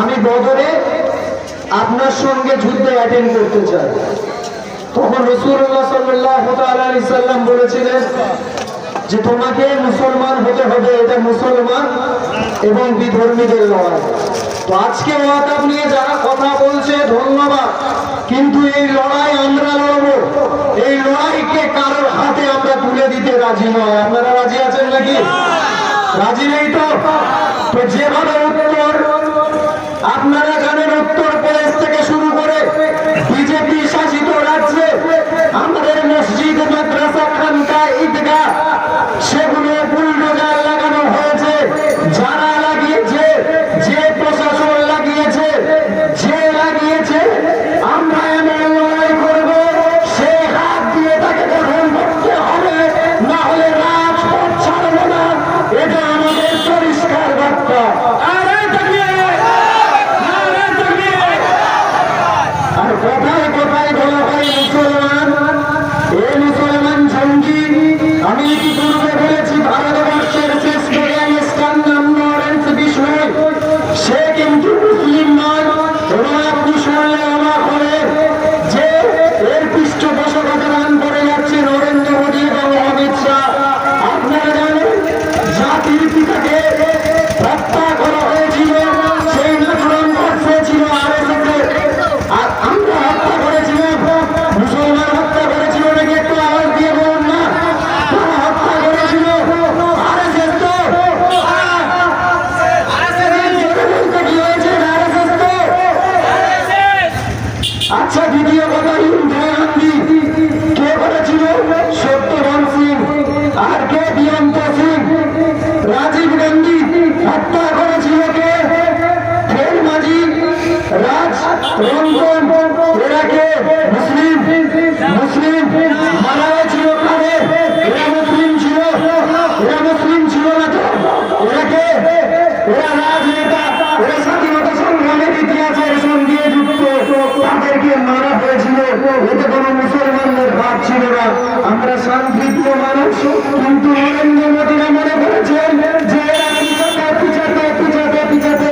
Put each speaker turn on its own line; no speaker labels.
আমি বদরে আপনার সঙ্গে যুদ্ধ অ্যাটেন্ড করতে চাই। তখন রসুল্লাহ সাল্লাহ সাল্লাম বলেছিলেন যে, তোমাকে মুসলমান হতে হবে, এটা মুসলমান এবং বিধর্মীদের লড়াই। তো আজকে ওয়াকাপ নিয়ে যারা কথা বলছে, ধন্যবাদ। কিন্তু এই লড়াই আমরা লড়ব। এই লড়াইকে কারোর হাতে আমরা তুলে দিতে রাজি নয়। আপনারা রাজি আছেন নাকি? রাজি নেই তো যেভাবে আচ্ছা দ্বিতীয় কথা ইন্দিরাগান্ধী কে বলেছিল? সত্যবান সিং। আর কে দিয়ন্ত সিং? রাজীব গান্ধী। হত্যা করেছিল কে? ফের মাঝি, রাজ তাদেরকে মারা হয়েছিল এতে কোনো মুসলমানদের ভাব ছিল না। আমরা শান্তিপ্রিয় মানুষ।